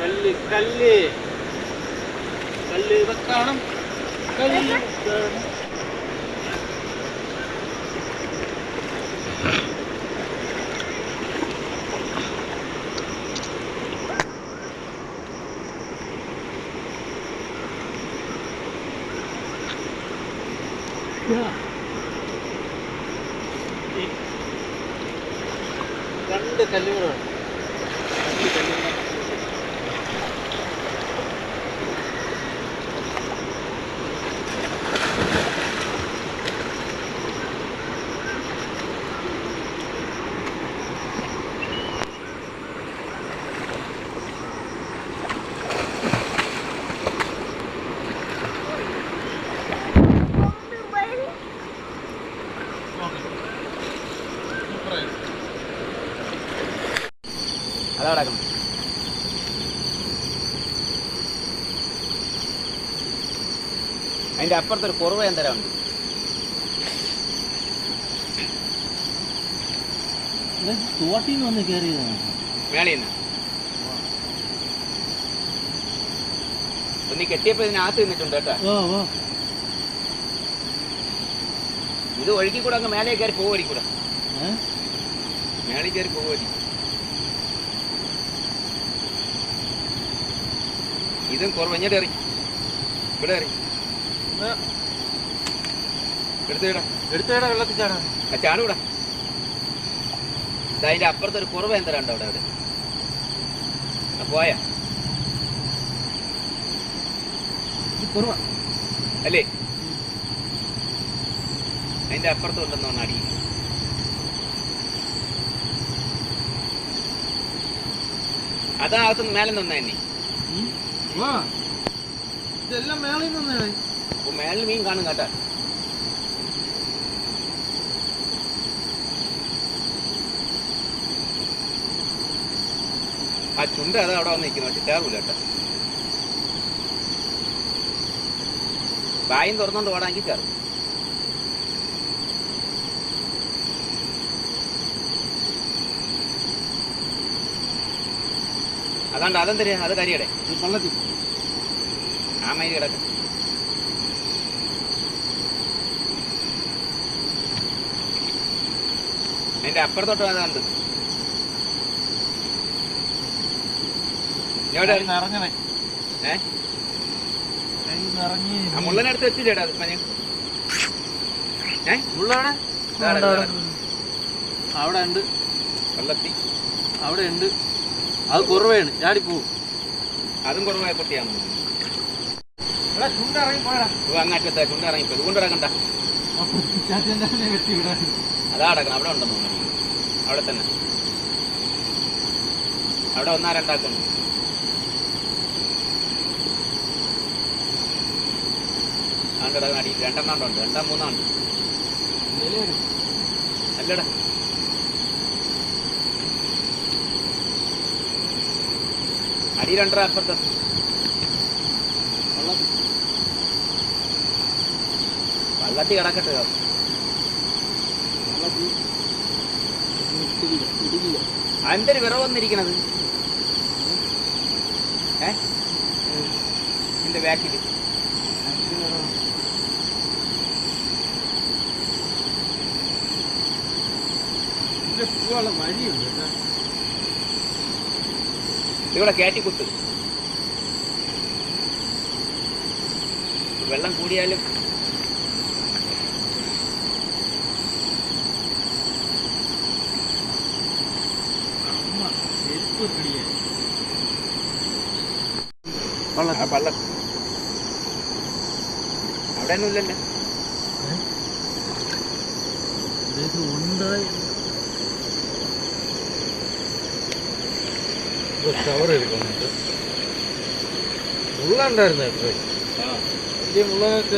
കല്ല് കല്ല്. കല്ല് വെക്കണം കല്ല് രണ്ട് കല്ലുകളാണ് രണ്ട് കല്ലുകളാണ് അതാ കിടക്കണം അതിന്റെ അപ്പുറത്തൊരു കുറവ് എന്തരം ഉണ്ട് തോട്ടിൽ നിന്ന് വന്ന് കയറിയതാണ് മേളിൽ നിന്ന് ഒന്ന് കെട്ടിയപ്പോൾ ഇതിനകത്ത് നിന്നിട്ടുണ്ട് കേട്ടോ. ഇത് ഒഴുകി കൂടെ അങ്ങ് മേലെ കയറി പോവരി കൂടെ? മേളിൽ കയറി പോവരി ഇതും കുറവ്. ഇങ്ങോട്ട് എറി ഇവിടെ എറി അതിന്റെ അപ്പുറത്തൊരു കുറവ് എന്തരം ഉണ്ട് അവിടെ അവിടെ. പോയാ? കുറവ കുറവാ. അല്ലേ? അതിന്റെ അപ്പുറത്ത് ഉണ്ടെന്ന് പറഞ്ഞ അടി. അകത്തുനിന്ന് മേലെ നിന്നെ ഇതെല്ലാം മേലെ നിന്നാണ് അപ്പൊ മേളിൽ മീൻ കാണും കേട്ടാ ആ ചുണ്ട അത് അവിടെ വന്ന് നിൽക്കുന്നു പക്ഷെ കയറൂല കേട്ടോ വായും തുറന്നുകൊണ്ട് ഓടാമെങ്കിൽ കയറും അതാണ്ട് അതെന്തര് അത് കരിയടെ ഈ പള്ളത്തിൽ ആ മൈരി കിടക്കും അതിന്റെ അപ്പുറത്തോട്ട് അതാണ്ട് മുള്ളനടുത്ത് നിറഞ്ഞവൻ. ഏ? കൈ നിറഞ്ഞ് ആ മുള്ളനെടുത്ത് വെച്ചില്ലേടാ ഏ? മുള്ളാണ്? ഇതാ, ഇതാ, ഇതാ. അവിടെ ഉണ്ട്. വെള്ളത്തി അവിടെ ഉണ്ട്. അത് കുറവാണ്. ചാടി പോവും. അതും കുറവായ ഇത് അങ്ങാറ്റത്തെ ചുണ്ട് ഇറങ്ങിപ്പോ ഇതുകൊണ്ട് ഇറങ്ങണ്ട ചാച്ചന്റെ വെട്ടി വിടാൻ. അതാ അടക്കണം. അവിടെ ഉണ്ടെന്ന് തോന്നുന്നു. അവിടെ തന്നെ. അവിടെ ഒന്നാ രണ്ടാക്കുന്നു ആണ്ട് കിടക്കുന്ന അടി രണ്ടെണ്ണം ഉണ്ട്? രണ്ടാം മൂന്നാണ്ട് അല്ലടാ. അടി രണ്ടര അപ്പുറത്ത്. വള്ളത്തി കിടക്കട്ടെ. എന്തൊരു വിറവ് വന്നിരിക്കണത്. ഏ? എന്റെ ബാക്കിൽ ഇവിടെ കയറ്റി കുത്ത്. വെള്ളം കൂടിയാലും പള്ളം അവിടെ ഒന്നും ഇല്ലല്ലേ ഉണ്ടായി? കവർ എടുക്കുന്നുണ്ട്. വലിയ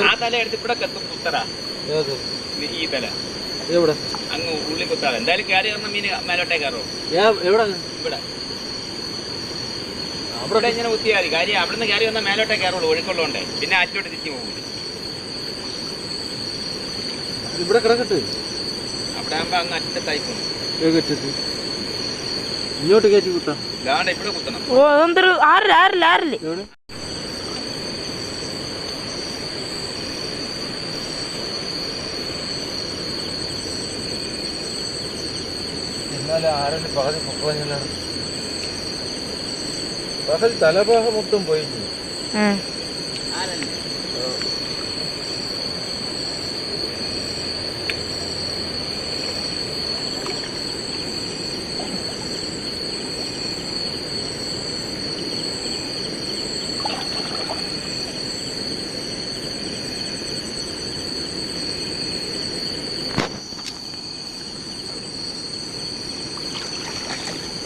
ആ തല എടുത്ത് ഇവിടെ കത്തും കുത്തടാ. ഏത്? ഈ തല. എവിടെ? അങ്ങ് ഉള്ളിൽ കുത്താതെ. എന്തായാലും കയറി മീന് മീൻ മേലോട്ടേ കയറും എവിടെ? ഇവിടെ. അവിടെ ഇങ്ങനെ കുത്തിയാൽ മതി. കാര്യം അവിടെ നിന്ന് കയറി വന്നാൽ മേലോട്ടേ കയറുള്ളൂ ഒഴുക്കുള്ളതുകൊണ്ട് പിന്നെ ആറ്റിലോട്ട് തിരിച്ചു പോകും ഇവിടെ കിടക്കട്ടെ. അവിടെ ആകുമ്പോൾ അങ്ങ് അറ്റത്തായി പോകും. ഇങ്ങോട്ട് കയറ്റി കുത്താം. ഇതാണ്ട് ഇവിടെ കുത്തണം. ഓ അതെന്തൊരു ആറില്ല ആറില്ല ആറില്ല എവിടെ? എന്നാലും ആരല്ലേ പകുതി പൊക്കളഞ്ഞല്ലാണ് പകൽ തലഭാഗം മൊത്തം പോയി.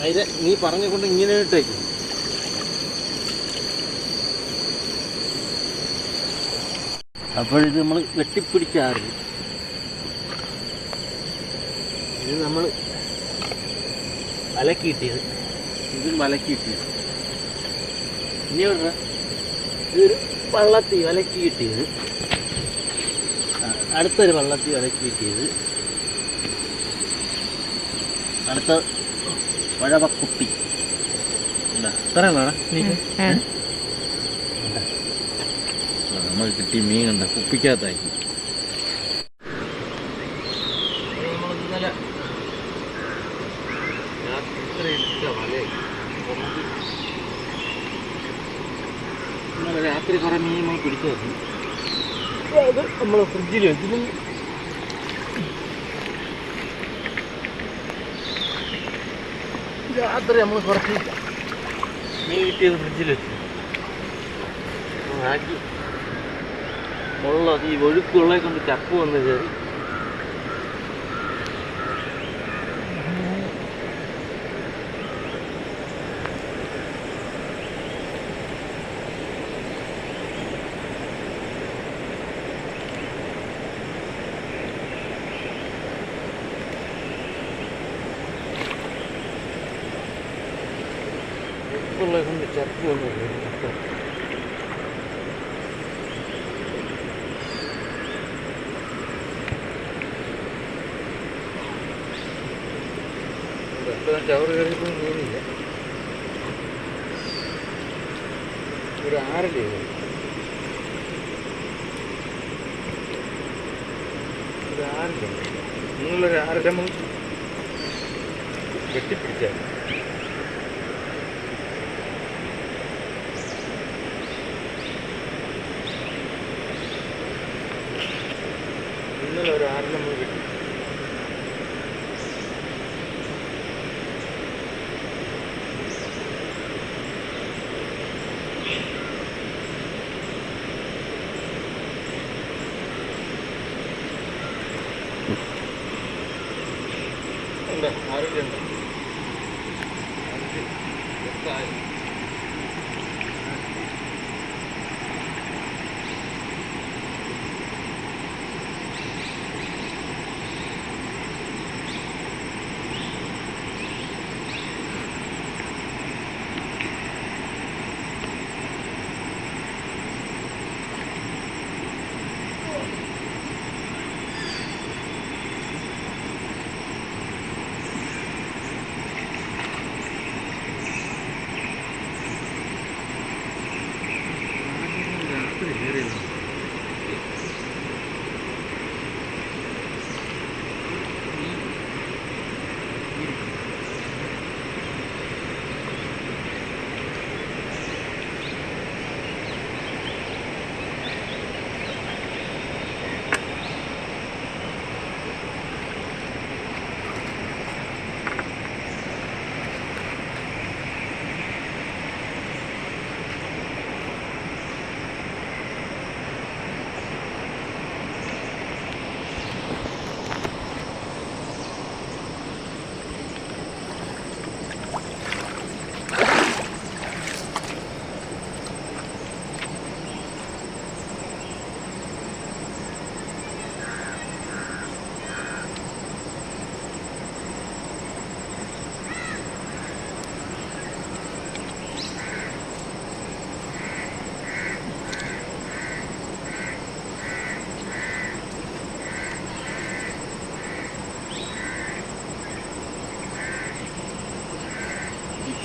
അതിന് നീ പറഞ്ഞുകൊണ്ട് ഇങ്ങനെ ഇട്ടേക്ക് അപ്പോഴിത് നമ്മൾ വെട്ടിപ്പിടിച്ചാറില്ല ഇത് നമ്മൾ വലക്കിയിട്ടിയത്. ഇതും വലക്കിയിട്ടിയത് ഇനി പറഞ്ഞ ഇതൊരു വള്ളത്തി വലക്കി കിട്ടിയത് ആ, അടുത്തൊരു വള്ളത്തി വലക്കി കിട്ടിയത് അടുത്ത വഴവക്കുപ്പി ഇതാ, ഇത്രയും വേണം. നമ്മൾ കിട്ടിയ മീൻ കണ്ട കുപ്പിക്കകത്താക്കി ഇന്നലെ രാത്രി കുറേ മീനുമായി പിടിച്ചായിരുന്നു അത് നമ്മൾ ഫ്രിഡ്ജിൽ വെച്ചിട്ടുണ്ട് രാത്രി നമ്മൾ കുറച്ച് മീൻ കിട്ടിയത് ഫ്രിഡ്ജിൽ വെച്ചു. ആക്കി ഉള്ള ഈ ഒഴുക്കുള്ള കൊണ്ട് ചപ്പ് വന്ന് കയറി. ഒഴുക്കുള്ള കൊണ്ട് ചപ്പ് വന്ന് കയറി മൊത്തം. ഇപ്പം ചവറ് കയറിയപ്പോൾ തോന്നിയില്ല ഒരു ഇത്? ഒരു ആറില്ല നിങ്ങളൊരു ആറര കെട്ടിപ്പിടിച്ചാൽ ഇന്നലെ ഒരു ആറിൽ നമ്മൾ കിട്ടി ഉണ്ട് ആരോഗ്യമുണ്ട്?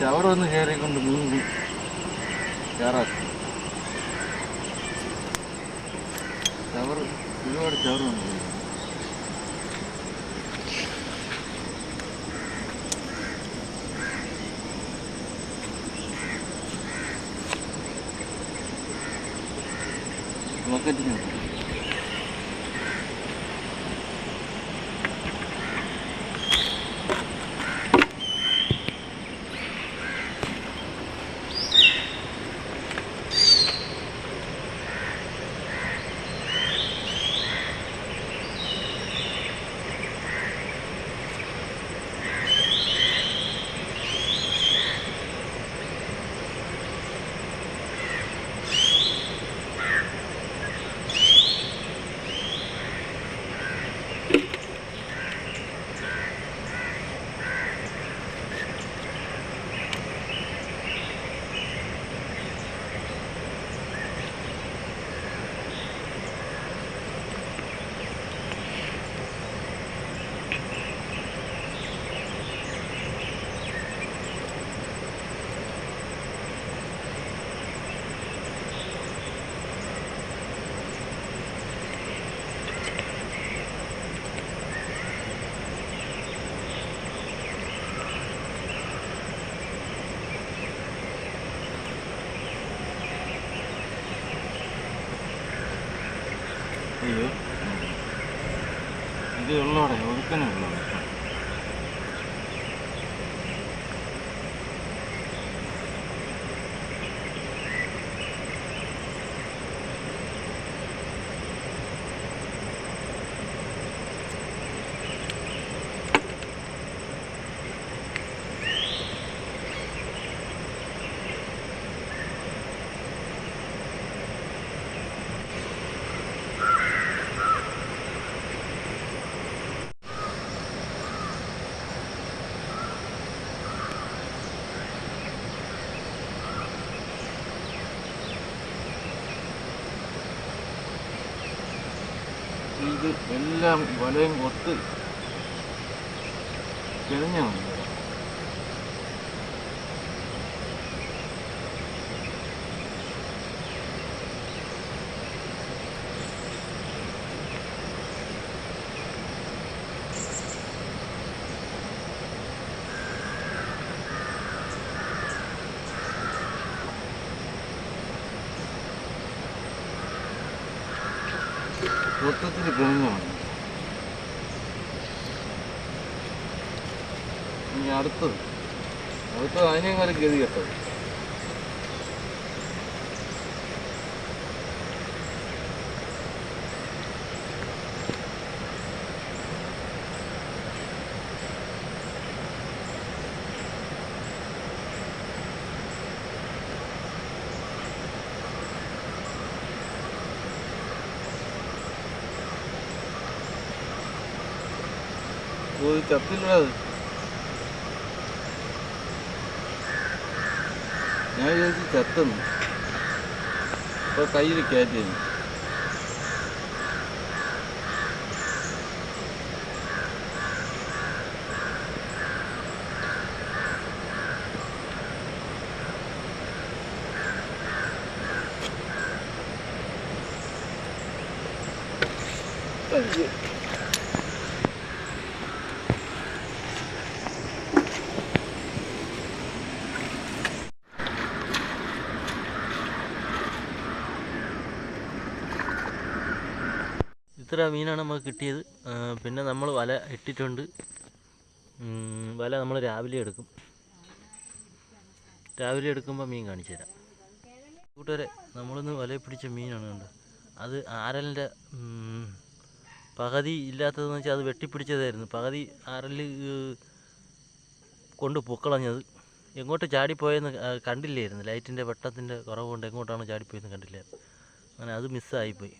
ചവറൊന്ന് കയറിക്കൊണ്ട് മീൻ കയറാക്കി ചവർ ഒരുപാട് ചവറുണ്ട് വന്നു അയ്യോ ഇത് ഉള്ളോടെ എല്ലാം വലയും ഒത്ത് കിഴഞ്ഞാണ് മൊത്തത്തിൽ കിഴഞ്ഞാണ് ഇനി അടുത്തത്. അടുത്തത് അതിനേക്കാളും ഗതി കേട്ടത് ഓ ഇത് ചത്തില്ലടാ അത് ഞാൻ വിചാരിച്ചു ചത്തെന്ന് ഇപ്പൊ കയ്യിൽ കയറ്റി ഇത്ര മീനാണ് നമുക്ക് കിട്ടിയത്. പിന്നെ നമ്മൾ വല ഇട്ടിട്ടുണ്ട്. വല നമ്മൾ രാവിലെ എടുക്കും. രാവിലെ എടുക്കുമ്പോൾ മീൻ കാണിച്ചു തരാം. കൂട്ടുകാരെ നമ്മളിന്ന് വല പിടിച്ച മീനാണ് കണ്ടത് അത് ആരലിന്റെ പകുതി ഇല്ലാത്തതെന്ന് വെച്ചാൽ അത് വെട്ടിപ്പിടിച്ചതായിരുന്നു. പകുതി ആരൽ കൊണ്ട് പൊക്കളഞ്ഞത്. എങ്ങോട്ട് ചാടിപ്പോയെന്ന് കണ്ടില്ലായിരുന്നു. ലൈറ്റിന്റെ വെട്ടത്തിന്റെ കുറവ് കൊണ്ട് എങ്ങോട്ടാണ് ചാടിപ്പോയെന്ന് കണ്ടില്ലായിരുന്നു. അങ്ങനെ അത് മിസ്സായിപ്പോയി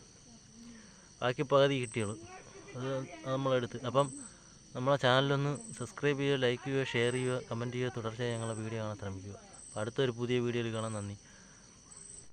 ബാക്കി പകുതി കിട്ടിയുള്ളൂ. അത് നമ്മളെടുത്ത്. അപ്പം നമ്മളെ ചാനലൊന്ന് സബ്സ്ക്രൈബ് ചെയ്യുക ലൈക്ക് ചെയ്യുക ഷെയർ ചെയ്യുക കമന്റ് ചെയ്യുക തുടർച്ചയായി ഞങ്ങളുടെ വീഡിയോ കാണാൻ ശ്രമിക്കുക. അടുത്തൊരു പുതിയ വീഡിയോയിൽ കാണാം. നന്ദി.